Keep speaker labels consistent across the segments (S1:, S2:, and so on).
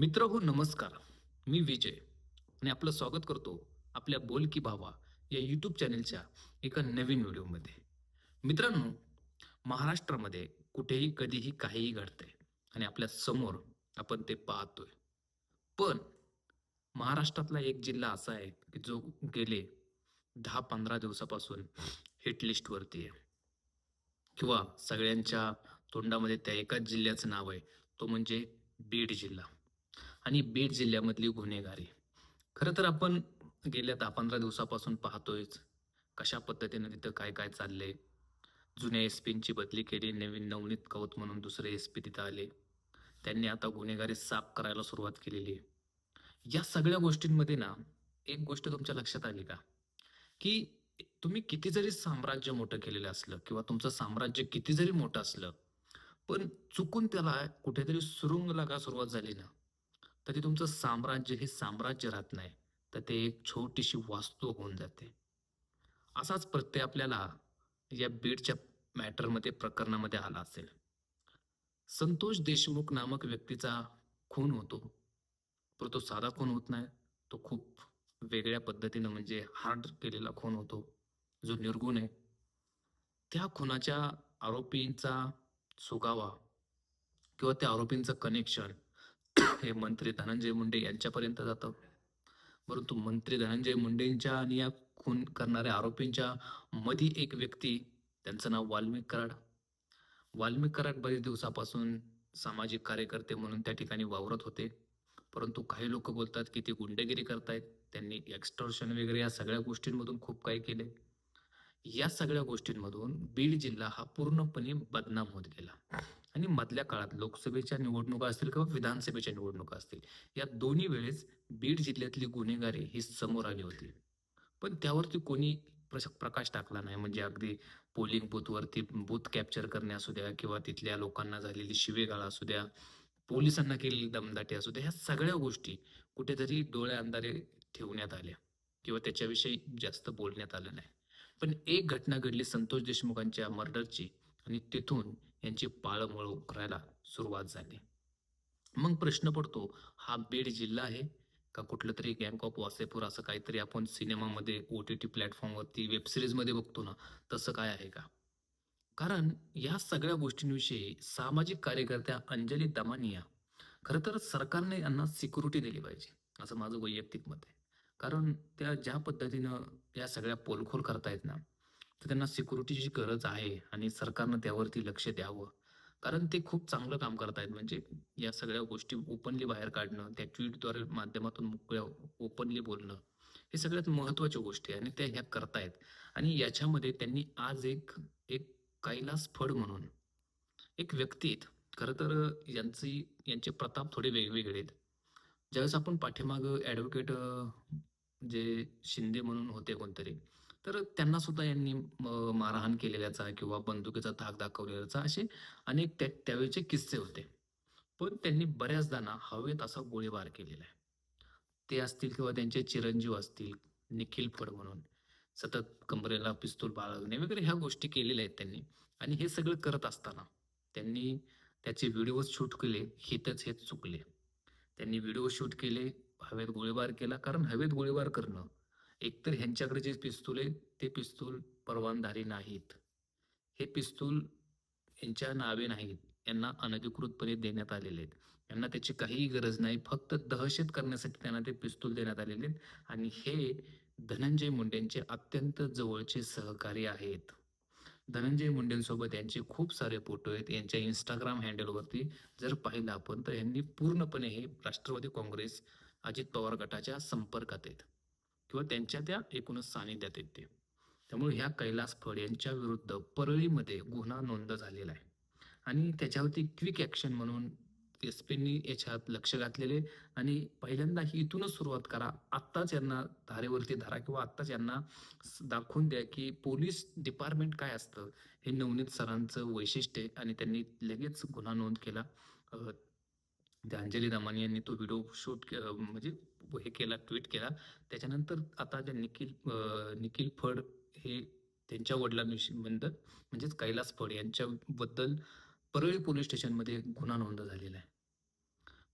S1: मित्र हो नमस्कार. मी विजय आणि आपलं स्वागत करतो आपल्या बोल की भावा या यूट्यूब चॅनेलच्या एका नवीन व्हिडिओमध्ये. मित्रांनो महाराष्ट्रामध्ये कुठेही कधीही काहीही घडतंय आणि आपल्यासमोर आपण ते पाहतोय. पण महाराष्ट्रातला एक जिल्हा असा आहे की जो गेले दहा पंधरा दिवसापासून हिटलिस्टवरती आहे. किंवा सगळ्यांच्या तोंडामध्ये त्या एकाच जिल्ह्याचं नाव आहे तो म्हणजे बीड जिल्हा. आणि बीड जिल्ह्यामधली गुन्हेगारी. खरं तर आपण गेल्या दहा पंधरा दिवसापासून पाहतोयच कशा पद्धतीनं तिथं काय काय चाललंय. जुन्या एस पींची बदली केली नवीन नवनीत कौत म्हणून दुसरे एस पी तिथं आले. त्यांनी आता गुन्हेगारी साफ करायला सुरुवात केलेली आहे. या सगळ्या गोष्टींमध्ये ना एक गोष्ट तुमच्या लक्षात आली का? की तुम्ही किती जरी साम्राज्य मोठं केलेलं असलं किंवा तुमचं साम्राज्य किती जरी मोठं असलं पण चुकून त्याला कुठेतरी सुरुंग लागा सुरुवात झाली ना? तर ते तुमचं साम्राज्य हे साम्राज्य राहत नाही. तर ते एक छोटीशी वास्तू होऊन जाते. असाच प्रत्यय आपल्याला या बीडच्या मॅटरमध्ये प्रकरणामध्ये आला असेल. संतोष देशमुख नामक व्यक्तीचा खून होतो. पण तो साधा खून होत नाही. तो खूप वेगळ्या पद्धतीनं म्हणजे हार्ड केलेला खून होतो. जो निर्गुण आहे. त्या खुनाच्या आरोपींचा सुगावा किंवा त्या आरोपींचं कनेक्शन हे मंत्री धनंजय मुंडे यांच्यापर्यंत जातं. परंतु मंत्री धनंजय मुंडेंच्या आणि या खून करणाऱ्या आरोपींच्या मध्ये एक व्यक्ती त्यांचं नाव वाल्मिक कराड. वाल्मिक कराड बरेच दिवसापासून सामाजिक कार्यकर्ते म्हणून त्या ठिकाणी वावरत होते. परंतु काही लोक बोलतात की ते गुंडगिरी करतायत. त्यांनी एक्स्टॉर्शन वगैरे या सगळ्या गोष्टींमधून खूप काही केले या सगळ्या गोष्टींमधून बीड जिल्हा हा पूर्णपणे बदनाम होत गेला. आणि मधल्या काळात लोकसभेच्या निवडणुका असतील किंवा विधानसभेच्या निवडणुका असतील या दोन्ही वेळेस बीड जिल्ह्यातली गुन्हेगारी ही समोर आली होती. पण त्यावरती कोणी प्रकाश टाकला नाही. म्हणजे अगदी पोलिंग बूथवरती बूथ कॅप्चर करणे असू द्या किंवा तिथल्या लोकांना झालेली शिवेगाळ असू द्या पोलिसांना केलेली दमदाटी असू द्या ह्या सगळ्या गोष्टी कुठेतरी डोळे अंधारे ठेवण्यात आल्या किंवा त्याच्याविषयी जास्त बोलण्यात आलं नाही. पण एक घटना घडली संतोष देशमुखांच्या मर्डरची आणि तिथून यांची पाळंमुळं करायला सुरुवात झाली. मग प्रश्न पडतो हा बीड जिल्हा आहे का कुठलं तरी गँग ऑफ वासेपूर असं काहीतरी आपण सिनेमामध्ये ओ टी टी प्लॅटफॉर्मवरती वेबसिरीजमध्ये बघतो ना तसं काय आहे का? कारण या सगळ्या गोष्टींविषयी सामाजिक कार्यकर्त्या अंजली दमानिया खरं तर सरकारने यांना सिक्युरिटी दिली पाहिजे असं माझं वैयक्तिक मत आहे. कारण त्या ज्या पद्धतीनं या सगळ्या पोलखोल करतायत ना तर त्यांना सिक्युरिटीची गरज आहे आणि सरकारनं त्यावरती लक्ष द्यावं. कारण ते खूप चांगलं काम करत आहेत म्हणजे या सगळ्या गोष्टी ओपनली बाहेर काढणं त्या ट्विटद्वारे माध्यमातून मोकळ्या ओपनली बोलणं हे सगळ्यात महत्त्वाच्या गोष्टी आहे आणि त्या ह्या करतायत. आणि याच्यामध्ये त्यांनी आज एक एक कैलास फड म्हणून एक व्यक्ती आहेत. खरं तर यांची यांचे प्रताप थोडे वेगवेगळे आहेत. ज्यावेळेस आपण पाठीमागं ॲडव्होकेट जे शिंदे म्हणून होते कोणतरी तर त्यांना सुद्धा यांनी म- मारहाण केलेल्याचा किंवा बंदुकीचा धाक दाखवलेल्याचा असे अनेक त्या त्यावेळेचे किस्से होते. पण त्यांनी बऱ्याचदा ना हवेत असा गोळीबार केलेला आहे. ते असतील किंवा त्यांचे चिरंजीव असतील निखिल फड म्हणून सतत कमरेला पिस्तूल बाळगणे वगैरे ह्या गोष्टी केलेल्या आहेत त्यांनी. आणि हे सगळं करत असताना त्यांनी त्याचे व्हिडिओ शूट केले हेतच हे चुकले. त्यांनी व्हिडिओ शूट केले हवेत गोळीबार केला कारण हवेत गोळीबार करणं एकतर ह्यांच्याकडे जे पिस्तूल आहे ते पिस्तूल परवानधारी नाहीत. हे पिस्तूल यांच्या नावे नाहीत. यांना अनधिकृतपणे देण्यात आलेले आहेत. यांना त्याची काहीही गरज नाही. फक्त दहशत करण्यासाठी त्यांना ते पिस्तूल देण्यात आलेले आहेत. आणि हे धनंजय मुंडेंचे अत्यंत जवळचे सहकारी आहेत. धनंजय मुंडेंसोबत यांचे खूप सारे फोटो आहेत. यांच्या इंस्टाग्राम हँडलवरती जर पाहिलं आपण तर यांनी पूर्णपणे हे राष्ट्रवादी काँग्रेस अजित पवार गटाच्या संपर्कात आहेत. किंवा त्यांच्या त्या एकूणच सानिध्यात येते त्यामुळे ह्या कैलास फड यांच्या विरुद्ध परळीमध्ये गुन्हा नोंद झालेला आहे. आणि त्याच्यावरती क्विक ॲक्शन म्हणून एस पींनी याच्यात लक्ष घातलेले आणि पहिल्यांदा ही इथूनच सुरुवात करा. आत्ताच यांना धारेवरती धरा किंवा आत्ताच यांना दाखवून द्या की पोलीस डिपार्टमेंट काय असतं हे नवनीत सरांचं वैशिष्ट्य आणि त्यांनी लगेच गुन्हा नोंद केला. अंजली दमानी यांनी तो व्हिडिओ शूट म्हणजे हे केला ट्विट केला त्याच्यानंतर आता त्या निखिल निखिल फड हे त्यांच्या वडिलांविषयी म्हणतात म्हणजेच कैलास फड यांच्याबद्दल परळी पोलीस स्टेशनमध्ये गुन्हा नोंद झालेला आहे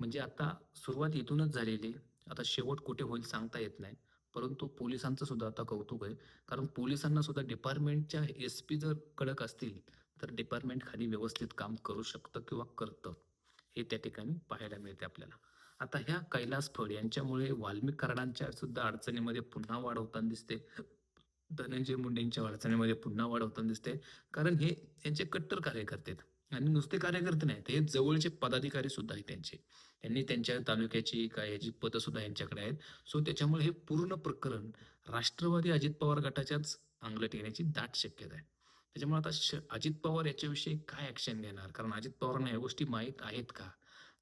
S1: म्हणजे आता सुरुवात इथूनच झालेली. आता शेवट कुठे होईल सांगता येत नाही. परंतु पोलिसांचं सुद्धा आता कौतुक आहे. कारण पोलिसांना सुद्धा डिपार्टमेंटच्या एस-पी जर कडक असतील, तर डिपार्टमेंट खाली व्यवस्थित काम करू शकतं किंवा करतं. हे त्या ठिकाणी पाहायला मिळते आपल्याला. आता ह्या कैलास फड यांच्यामुळे वाल्मिक कराडांच्या सुद्धा अडचणीमध्ये पुन्हा वाढ होताना दिसते. धनंजय मुंडेंच्या अडचणीमध्ये पुन्हा वाढ होताना दिसते. कारण हे यांचे कट्टर कार्यकर्ते आहेत. आणि नुसते कार्यकर्ते नाहीत, हे जवळचे पदाधिकारी सुद्धा आहेत त्यांचे. त्यांनी त्यांच्या तालुक्याची काय याची पदं सुद्धा यांच्याकडे आहेत. सो त्याच्यामुळे हे पूर्ण प्रकरण राष्ट्रवादी अजित पवार गटाच्याच अंगलट येण्याची दाट शक्यता आहे. त्याच्यामुळे आता श अजित पवार याच्याविषयी काय ॲक्शन घेणार? कारण अजित पवारांना ह्या गोष्टी माहीत आहेत का?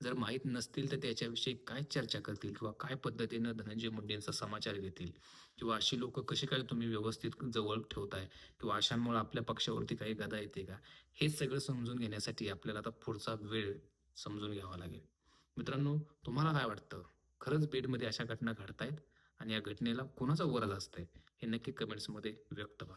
S1: जर माहीत नसतील तर त्याच्याविषयी काय चर्चा करतील किंवा काय पद्धतीनं धनंजय मुंडेंचा समाचार घेतील किंवा अशी लोकं कशी काय तुम्ही व्यवस्थित जवळ ठेवताय किंवा अशांमुळे आपल्या पक्षावरती काही गदा येते का? हे सगळं समजून घेण्यासाठी आपल्याला आता पुढचा वेळ समजून घ्यावा लागेल. मित्रांनो, तुम्हाला काय वाटतं? खरंच बेडमध्ये अशा घटना घडतायत आणि या घटनेला कोणाचा वरद असतंय? हे नक्की कमेंट्समध्ये व्यक्त व्हा.